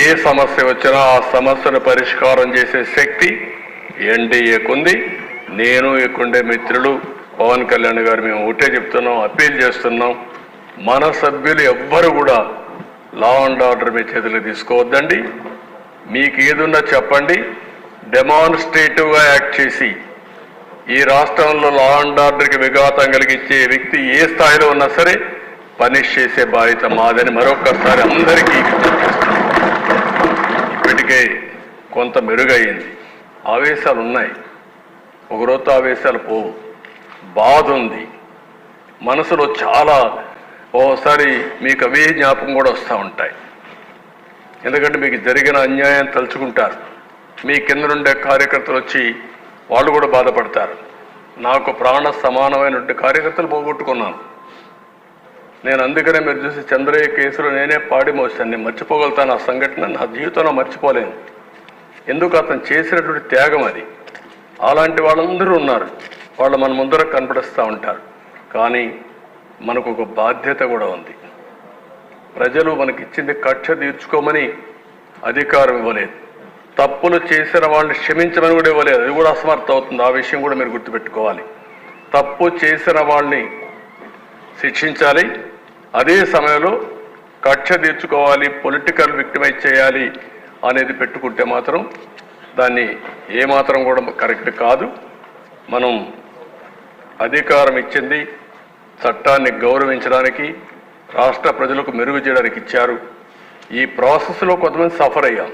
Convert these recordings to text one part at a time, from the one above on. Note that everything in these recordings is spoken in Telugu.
ఏ సమస్య వచ్చినా ఆ సమస్యను పరిష్కారం చేసే శక్తి ఎన్డీఏకుంది నేను ఎక్కుండే మిత్రులు పవన్ కళ్యాణ్ గారు మేము ఒకటే చెప్తున్నాం అప్పీల్ చేస్తున్నాం. మన సభ్యులు ఎవ్వరు కూడా లా అండ్ ఆర్డర్ మీ చేతులకు తీసుకోవద్దండి. మీకు ఏదున్నా చెప్పండి. డెమాన్స్ట్రేటివ్గా యాక్ట్ చేసి ఈ రాష్ట్రంలో లా అండ్ ఆర్డర్కి విఘాతం కలిగించే వ్యక్తి ఏ స్థాయిలో ఉన్నా సరే పనిష్ చేసే బాధ్యత మాదని మరొకసారి అందరికీ ఇప్పటికే కొంత మెరుగయింది ఆవేశాలు ఉన్నాయి ఒకరోజు ఆవేశాలు పోవు. బాధ ఉంది మనసులో చాలా ఓసారి మీకు అవే జ్ఞాపకం కూడా వస్తూ ఉంటాయి. ఎందుకంటే మీకు జరిగిన అన్యాయం తలుచుకుంటారు. మీ కింద నుండే కార్యకర్తలు వచ్చి వాళ్ళు కూడా బాధపడతారు. నాకు ప్రాణ సమానమైనటువంటి కార్యకర్తలు పోగొట్టుకున్నాను. నేను అందుకనే మీరు చూసి చంద్రయ్య కేసులో నేనే పాడి మోసాను నేను మర్చిపోగలుగుతాను ఆ సంఘటన. నా జీవితంలో మర్చిపోలేను. ఎందుకు అతను చేసినటువంటి త్యాగం అది? అలాంటి వాళ్ళందరూ ఉన్నారు. వాళ్ళు మన ముందర కనపడిస్తూ ఉంటారు. కానీ మనకు ఒక బాధ్యత కూడా ఉంది. ప్రజలు మనకిచ్చింది కక్ష తీర్చుకోమని అధికారం ఇవ్వలేదు. తప్పులు చేసిన వాళ్ళని క్షమించమని కూడా ఇవ్వలేదు. అది కూడా అసమర్థ అవుతుంది. ఆ విషయం కూడా మీరు గుర్తుపెట్టుకోవాలి. తప్పు చేసిన వాళ్ళని శిక్షించాలి. అదే సమయంలో కక్ష తీర్చుకోవాలి పొలిటికల్ విక్టిమైజ్ చేయాలి అనేది పెట్టుకుంటే మాత్రం దాన్ని ఏమాత్రం కూడా కరెక్ట్ కాదు. మనం అధికారం ఇచ్చింది చట్టాన్ని గౌరవించడానికి రాష్ట్ర ప్రజలకు మెరుగు చేయడానికి ఇచ్చారు. ఈ ప్రాసెస్లో కొంతమంది సఫర్ అయ్యాం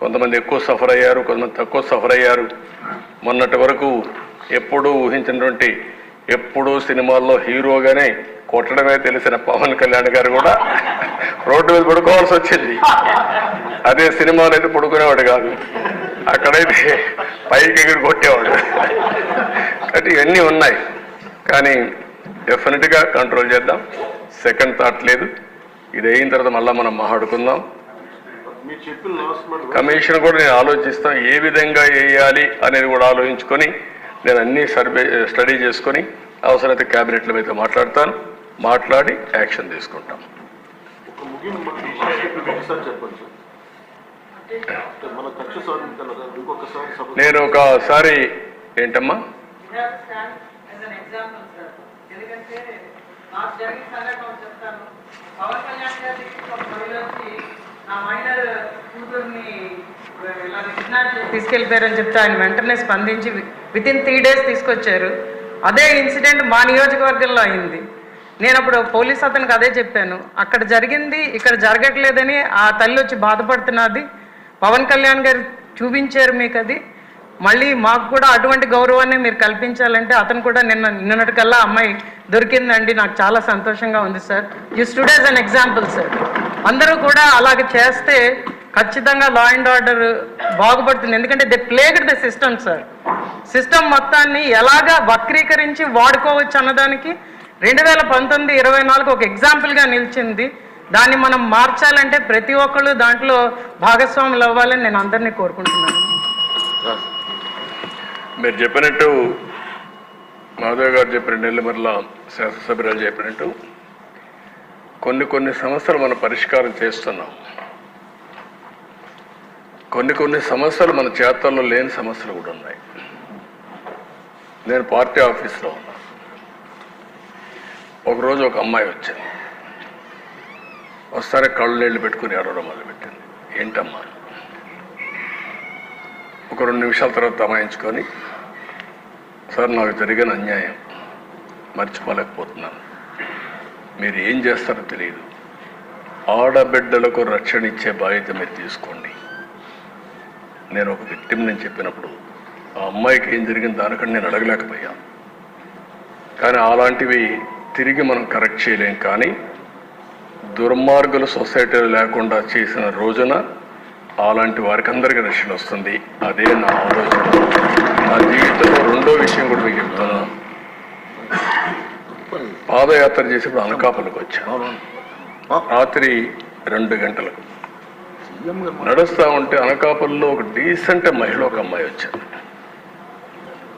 కొంతమంది ఎక్కువ సఫర్ అయ్యారు కొంతమంది తక్కువ సఫర్ అయ్యారు. మొన్నటి వరకు ఎప్పుడూ ఊహించినటువంటి ఎప్పుడూ సినిమాల్లో హీరోగానే కొట్టడమే తెలిసిన పవన్ కళ్యాణ్ గారు కూడా రోడ్డు మీద పడుకోవాల్సి వచ్చింది. అదే సినిమాలో అయితే పడుకునేవాడు కాదు. అక్కడైతే పైకి ఎగిరి కొట్టేవాడు. కాబట్టి ఇవన్నీ ఉన్నాయి. కానీ డెఫినెట్గా కంట్రోల్ చేద్దాం. సెకండ్ థాట్ లేదు. ఇది అయిన తర్వాత మళ్ళీ మనం మాట్లాడుకుందాం. కమిషన్ కూడా నేను ఆలోచిస్తాను ఏ విధంగా వేయాలి అనేది కూడా ఆలోచించుకొని నేను అన్ని సర్వే స్టడీ చేసుకొని అవసరమైతే క్యాబినెట్లో మీతో మాట్లాడతాను. మాట్లాడి యాక్షన్ తీసుకుంటాం. నేను ఒకసారి ఏంటమ్మా? తీసుకెళ్ళిపోయారని చెప్తే ఆయన వెంటనే స్పందించి విత్ ఇన్ త్రీ డేస్ తీసుకొచ్చారు. అదే ఇన్సిడెంట్ మా నియోజకవర్గంలో అయింది. నేను అప్పుడు పోలీస్ అతనికి అదే చెప్పాను. అక్కడ జరిగింది ఇక్కడ జరగట్లేదని ఆ తల్లి వచ్చి బాధపడుతున్నది. పవన్ కళ్యాణ్ గారు చూపించారు మీకు అది. మళ్ళీ మాకు కూడా అటువంటి గౌరవాన్ని మీరు కల్పించాలంటే అతను కూడా నిన్న నిన్నటికల్లా అమ్మాయి దొరికిందండి. నాకు చాలా సంతోషంగా ఉంది sir. You stood as an example sir. అందరూ కూడా అలాగే చేస్తే ఖచ్చితంగా లా అండ్ ఆర్డర్ బాగుపడుతుంది. ఎందుకంటే they plagued the system sir. System మొత్తాన్ని ఎలాగా వక్రీకరించి వాడుకోవచ్చు అన్నదానికి రెండు వేల పంతొమ్మిది ఇరవై నాలుగు ఒక ఎగ్జాంపుల్గా నిలిచింది. దాన్ని మనం మార్చాలంటే ప్రతి ఒక్కళ్ళు దాంట్లో భాగస్వాములు అవ్వాలని నేను అందరినీ కోరుకుంటున్నాను. మీరు చెప్పినట్టు మాధవ్ గారు చెప్పిన నెల్లిమర్ల శాసనసభ్యురాలు చెప్పినట్టు కొన్ని కొన్ని సమస్యలు మనం పరిష్కారం చేస్తున్నాం. కొన్ని కొన్ని సమస్యలు మన చేతల్లో లేని సమస్యలు కూడా ఉన్నాయి. నేను పార్టీ ఆఫీస్లో ఉన్నా. ఒకరోజు ఒక అమ్మాయి వచ్చింది. వస్తానే కళ్ళు నీళ్ళు పెట్టుకుని ఏడవడం మొదలుపెట్టింది. ఏంటమ్మా? ఒక రెండు నిమిషాల తర్వాత తమాయించుకొని సార్ నాకు జరిగిన అన్యాయం మర్చిపోలేకపోతున్నాను. మీరు ఏం చేస్తారో తెలియదు. ఆడబిడ్డలకు రక్షణ ఇచ్చే బాధ్యత మీరు తీసుకోండి. నేను ఒక విక్టిమ్ నేను చెప్పినప్పుడు ఆ అమ్మాయికి ఏం జరిగింది దానికంటే నేను అడగలేకపోయాను కానీ అలాంటివి తిరిగి మనం కరెక్ట్ చేయలేం. కానీ దుర్మార్గులు సొసైటీలో లేకుండా చేసిన రోజున అలాంటి వారికి అందరికీ రక్షణ వస్తుంది. అదే నా ఆలోచన. నా జీవితంలో రెండో విషయం కూడా మీకు చెప్తాను. పాదయాత్ర చేసేప్పుడు అనకాపల్లికి వచ్చాను రాత్రి రెండు గంటలకు. నడుస్తూ ఉంటే అనకాపల్లిలో ఒక డీసెంట్ మహిళ ఒక అమ్మాయి వచ్చింది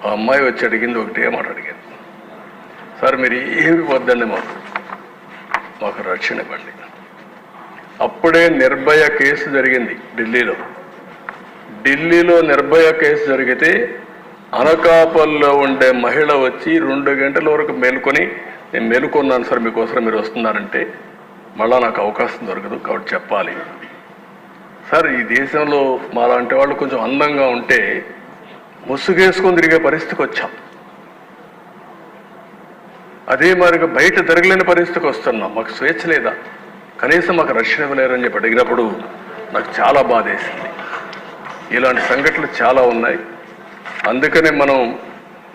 ఆ అమ్మాయి వచ్చి అడిగింది ఒకటే మాట అడిగింది సార్ మీరు ఏమి వద్దండి మాకు? మాకు రక్షణ ఇవ్వండి. అప్పుడే నిర్భయ కేసు జరిగింది ఢిల్లీలో. ఢిల్లీలో నిర్భయ కేసు జరిగితే అనకాపల్లో ఉండే మహిళ వచ్చి రెండు గంటల వరకు మేలుకొని నేను మేలుకున్నాను సార్ మీకోసం మీరు వస్తున్నారంటే మళ్ళా నాకు అవకాశం దొరకదు కాబట్టి చెప్పాలి. సార్ ఈ దేశంలో మాలాంటి వాళ్ళు కొంచెం అందంగా ఉంటే ముసుగేసుకొని తిరిగే పరిస్థితికి వచ్చాం. అదే మరిగా బయట జరగలేని పరిస్థితికి వస్తున్నాం. మాకు స్వేచ్ఛ లేదా? కనీసం మాకు రక్షణ ఇవ్వలేరని చెప్పి అడిగినప్పుడు నాకు చాలా బాధేసింది. ఇలాంటి సంఘటనలు చాలా ఉన్నాయి. అందుకనే మనం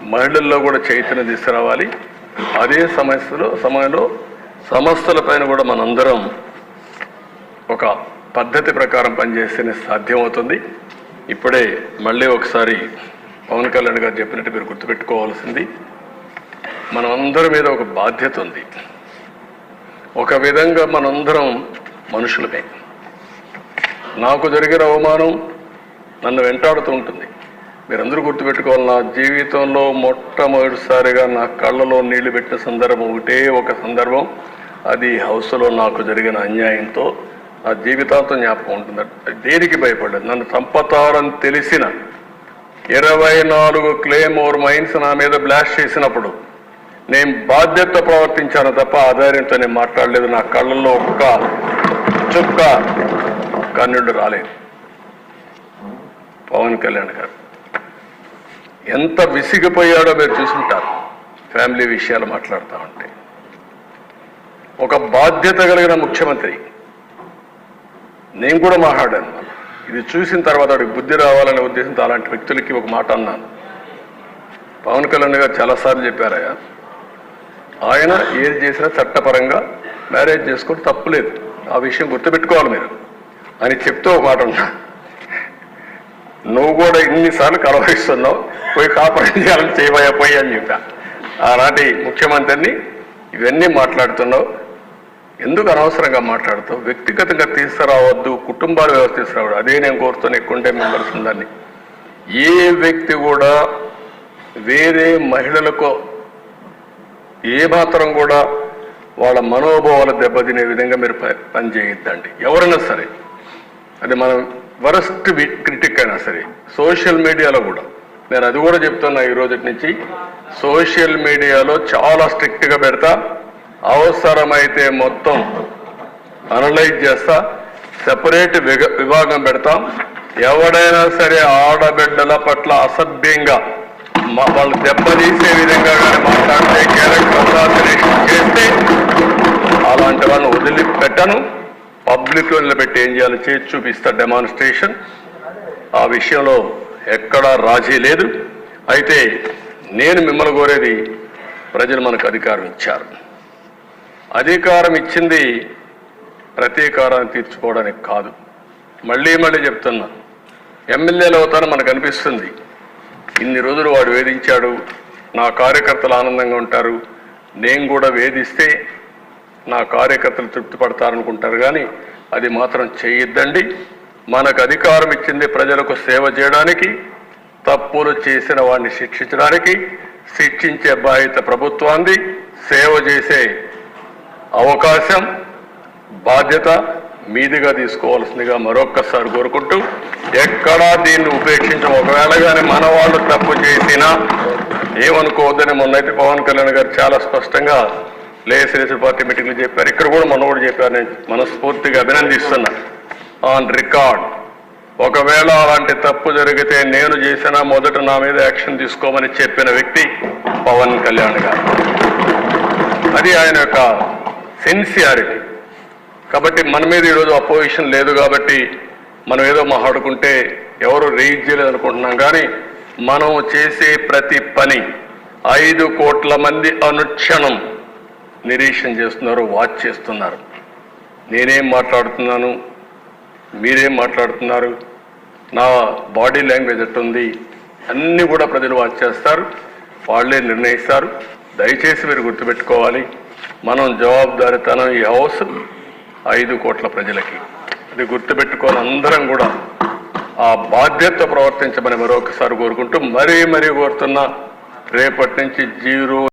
మహిళల్లో కూడా చైతన్యం తీసుకురావాలి అదే సమస్యలో సమయంలో సమస్యలపైన కూడా మనందరం ఒక పద్ధతి ప్రకారం పనిచేస్తేనే సాధ్యమవుతుంది. ఇప్పుడే మళ్ళీ ఒకసారి పవన్ కళ్యాణ్ గారు చెప్పినట్టు మీరు గుర్తుపెట్టుకోవాల్సింది మనందరి మీద ఒక బాధ్యత ఉంది. ఒక విధంగా మనందరం మనుషులమే. నాకు జరిగిన అవమానం నన్ను వెంటాడుతూ ఉంటుంది. మీరందరూ గుర్తుపెట్టుకోవాలి నా జీవితంలో మొట్టమొదటిసారిగా నా కళ్ళలో నీళ్ళు పెట్టిన సందర్భం ఒకటే ఒక సందర్భం. అది హౌస్లో నాకు జరిగిన అన్యాయంతో నా జీవితాంతం జ్ఞాపకం ఉంటుంది. దేనికి భయపడ్డాను నన్ను చంపతారని తెలిసిన ఇరవై నాలుగు క్లెయిమ్ ఓవర్ మైన్స్ నా మీద బ్లాస్ట్ చేసినప్పుడు నేను బాధ్యత ప్రవర్తించాను తప్ప ఆధార్యంతో నేను మాట్లాడలేదు. నా కళ్ళల్లో ఒక్క చుక్క కన్నుడు రాలేదు. పవన్ కళ్యాణ్ గారు ఎంత విసిగిపోయాడో మీరు చూసుంటారు. ఫ్యామిలీ విషయాలు మాట్లాడుతూ ఉంటే. ఒక బాధ్యత కలిగిన ముఖ్యమంత్రి. నేను కూడా మాట్లాడాను. ఇది చూసిన తర్వాత వాడికి బుద్ధి రావాలనే ఉద్దేశంతో అలాంటి వ్యక్తులకి ఒక మాట అన్నాను. పవన్ కళ్యాణ్ గారు చాలాసార్లు చెప్పారయ్యా ఆయన ఏది చేసినా చట్టపరంగా మ్యారేజ్ చేసుకోవడం తప్పులేదు ఆ విషయం గుర్తుపెట్టుకోవాలి మీరు. అని చెప్తూ ఒక మాట ఉన్నా. నువ్వు కూడా ఇన్నిసార్లు కలవరిస్తున్నావు పోయి కాపురం చేయాలని చేయబోయా పోయి అని చెప్పా. ఆనాటి ముఖ్యమంత్రిని ఇవన్నీ మాట్లాడుతున్నావు. ఎందుకు అనవసరంగా మాట్లాడతావు? వ్యక్తిగతంగా తీసుకురావద్దు కుటుంబాలు వ్యవస్థ తీసుకురావద్దు. అదే నేను కోరుతున్న ఎక్కువంటే మెంబర్స్ ఉందని ఏ వ్యక్తి కూడా వేరే మహిళలకు ఏ మాత్రం కూడా వాళ్ళ మనోభావాలు దెబ్బతినే విధంగా మీరు ప- ఎవరైనా సరే. అది మనం వరస్ట్ క్రిటిక్ అయినా సరే. సోషల్ మీడియాలో కూడా. నేను అది కూడా చెప్తున్నా ఈ రోజు నుంచి. సోషల్ మీడియాలో చాలా స్ట్రిక్ట్గా పెడతా. అవసరమైతే మొత్తం అనలైజ్ చేస్తా సెపరేట్ విభాగం పెడతాం. ఎవడైనా సరే ఆడబిడ్డల పట్ల అసభ్యంగా వాళ్ళు దెబ్బతీసే విధంగా కానీ మాట్లాడితే క్యారెక్టర్ అసాసినేషన్ చేస్తే అలాంటి వాళ్ళని వదిలిపెట్టను. పబ్లిక్ వదిలిపెట్టి ఏం చేయాలో? చేసి చూపిస్తా డెమాన్స్ట్రేషన్. ఆ విషయంలో ఎక్కడా రాజీ లేదు. అయితే నేను మిమ్మల్ని కోరేది ప్రజలు మనకు అధికారం ఇచ్చారు. అధికారం ఇచ్చింది ప్రతీకారాన్ని తీర్చుకోవడానికి కాదు. మళ్ళీ మళ్ళీ చెప్తున్నా. ఎమ్మెల్యేలు అవుతాను మనకు అనిపిస్తుంది. ఇన్ని రోజులు వాడు వేధించాడు. నా కార్యకర్తలు ఆనందంగా ఉంటారు. నేను కూడా వేధిస్తే నా కార్యకర్తలు తృప్తి పడతారనుకుంటారు కానీ అది మాత్రం చేయొద్దండి. మనకు అధికారం ఇచ్చింది ప్రజలకు సేవ చేయడానికి తప్పులు చేసిన వాడిని శిక్షించడానికి శిక్షించే బాధ్యత ప్రభుత్వాన్ని సేవ చేసే అవకాశం బాధ్యత మీదిగా తీసుకోవాల్సిందిగా మరొక్కసారి కోరుకుంటూ ఎక్కడా దీన్ని ఉపేక్షించం. ఒకవేళ కానీ మన వాళ్ళు తప్పు చేసినా ఏమనుకోవద్దని మొన్నైతే పవన్ కళ్యాణ్ గారు చాలా స్పష్టంగా లేసిరేసి పార్టీ మీటింగ్లు చెప్పారు. ఇక్కడ కూడా మొన్న కూడా చెప్పారు. నేను మనస్ఫూర్తిగా అభినందిస్తున్నా. On record. ఒకవేళ అలాంటి తప్పు జరిగితే నేను చేసిన మొదట నా మీద యాక్షన్ తీసుకోమని చెప్పిన వ్యక్తి పవన్ కళ్యాణ్ గారు. అది ఆయన యొక్క సిన్సియారిటీ కాబట్టి మన మీద ఈరోజు అపోజిషన్ లేదు కాబట్టి మనం ఏదో మాట్లాడుకుంటే ఎవరు రీచ్ చేయలేదు అనుకుంటున్నాం. కానీ మనం చేసే ప్రతి పని ఐదు కోట్ల మంది అనుక్షణం నిరీక్షణ చేస్తున్నారు వాచ్ చేస్తున్నారు. నేనేం మాట్లాడుతున్నాను? మీరేం మాట్లాడుతున్నారు? నా బాడీ లాంగ్వేజ్ ఎట్టుంది? అన్నీ కూడా ప్రజలు వాచ్ చేస్తారు. వాళ్ళే నిర్ణయిస్తారు. దయచేసి మీరు గుర్తుపెట్టుకోవాలి. మనం జవాబుదారితనం ఈ హౌస్ ఐదు కోట్ల ప్రజలకి. అది గుర్తుపెట్టుకోవాలి అందరం కూడా. ఆ బాధ్యత ప్రవర్తించమని మరొకసారి కోరుకుంటూ మరీ మరీ కోరుతున్నా రేపటి నుంచి జీరో